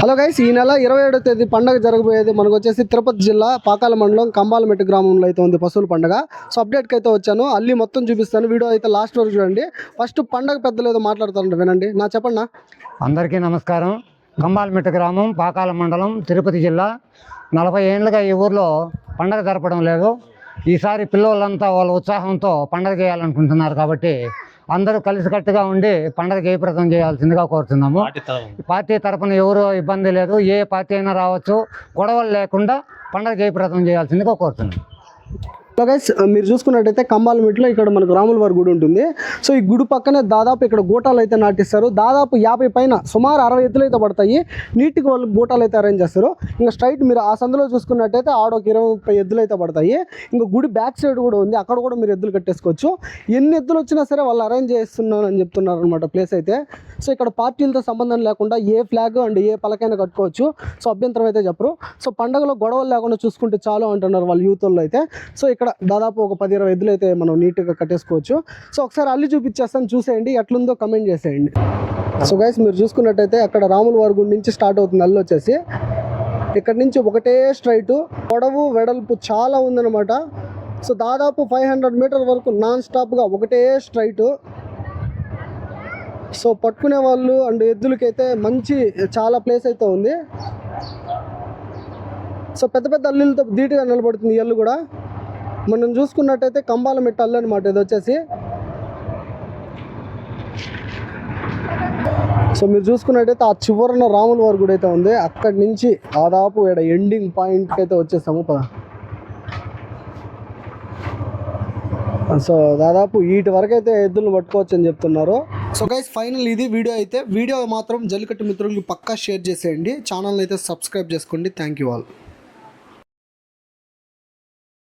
Hello guys ఈ నెల ఇరవై ఏడో తేదీ పండగ జరగబోయేది. మనకు వచ్చేసి తిరుపతి జిల్లా పాకాల మండలం కంబాలమెట్టు గ్రామంలో అయితే ఉంది పశువుల పండగ. సో అప్డేట్కి అయితే వచ్చాను. అల్లి మొత్తం చూపిస్తాను. వీడియో అయితే లాస్ట్ వరకు చూడండి. ఫస్ట్ పండగ పెద్దలు ఏదో మాట్లాడుతారంట వినండి. నా చెప్పండి అందరికీ నమస్కారం. కంబాలమెట్టు గ్రామం పాకాల మండలం తిరుపతి జిల్లా. నలభై ఏళ్ళుగా ఈ ఊర్లో పండగ జరపడం లేదు. ఈసారి పిల్లలంతా వాళ్ళ ఉత్సాహంతో పండగ చేయాలనుకుంటున్నారు కాబట్టి అందరూ కలిసికట్టుగా ఉండి పండగ జయప్రదం చేయాల్సిందిగా కోరుతున్నాము. పార్టీ తరపున. ఎవరు ఇబ్బంది లేదు ఏ పార్టీ అయినా రావచ్చు. గొడవలు లేకుండా పండగ జయప్రదం చేయాల్సిందిగా కోరుతున్నాం సో గైస్ మీరు చూసుకున్నట్టయితే కంబాలమెట్లో ఇక్కడ మనకు రాముల వారి గుడి ఉంటుంది. సో ఈ గుడి పక్కనే దాదాపు ఇక్కడ గూటాలు అయితే నాటిస్తారు. దాదాపు యాభై పైన సుమారు అరవై ఎత్తులు అయితే పడతాయి. నీటికి వాళ్ళు గూటాలు అయితే అరేంజ్ చేస్తారు. ఇంకా స్ట్రైట్ మీరు ఆ సందులో చూసుకున్నట్టయితే ఆడ ఒక ఇరవై ముప్పై ఎద్దులు అయితే పడతాయి. ఇంకా గుడి బ్యాక్ సైడ్ కూడా ఉంది. అక్కడ కూడా మీరు ఎద్దులు కట్టేసుకోవచ్చు. ఎన్ని ఎద్దులు వచ్చినా సరే వాళ్ళు అరేంజ్ చేస్తున్నాను అని చెప్తున్నారు అనమాట ప్లేస్ అయితే. సో ఇక్కడ పార్టీలతో సంబంధం లేకుండా ఏ ఫ్లాగ్ అండ్ ఏ పలకైనా కట్టుకోవచ్చు. సో అభ్యంతరం అయితే చెప్పరు. సో పండగలో గొడవలు లేకుండా చూసుకుంటే చాలు అంటున్నారు వాళ్ళ యూత్లో అయితే. సో ఇక్కడ దాదాపు ఒక పది ఇరవై ఎద్దులు అయితే మనం నీట్గా కట్టేసుకోవచ్చు. సో ఒకసారి అల్లి చూపించేస్తాను. చూసేయండి ఎట్లుందో కమెంట్ చేసేయండి. సో గైస్ మీరు చూసుకున్నట్టయితే అక్కడ రాముల వారి గుడి నుంచి స్టార్ట్ అవుతుంది అల్లు వచ్చేసి. ఇక్కడ నుంచి ఒకటే స్ట్రైట్ పొడవు వెడల్పు చాలా ఉందన్నమాట. సో దాదాపు ఫైవ్ హండ్రెడ్ మీటర్ వరకు నాన్ స్టాప్గా ఒకటే స్ట్రైట్ సో పట్టుకునే వాళ్ళు అండ్ ఎద్దులకైతే మంచి చాలా ప్లేస్ అయితే ఉంది. సో పెద్ద పెద్ద అల్లులతో ధీటుగా నిలబడుతుంది ఎల్లు అల్లు కూడా. మనం చూసుకున్నట్టయితే కంబాల మెట్ట అల్లు అనమాట ఇది వచ్చేసి. సో మీరు చూసుకున్నట్టయితే ఆ చివరన రాముల వారి గుడి అయితే ఉంది. అక్కడి నుంచి దాదాపు ఇక్కడ ఎండింగ్ పాయింట్కి అయితే వచ్చేసాము. పద. సో దాదాపు వీటి వరకు అయితే ఎద్దులు పట్టుకోవచ్చు అని చెప్తున్నారు. సో గైస్ ఫైనల్ ఇది వీడియో అయితే. వీడియో మాత్రం జల్లికట్టు మిత్రులకి పక్కా షేర్ చేసేయండి. ఛానల్ అయితే సబ్స్క్రైబ్ చేసుకోండి. Thank you all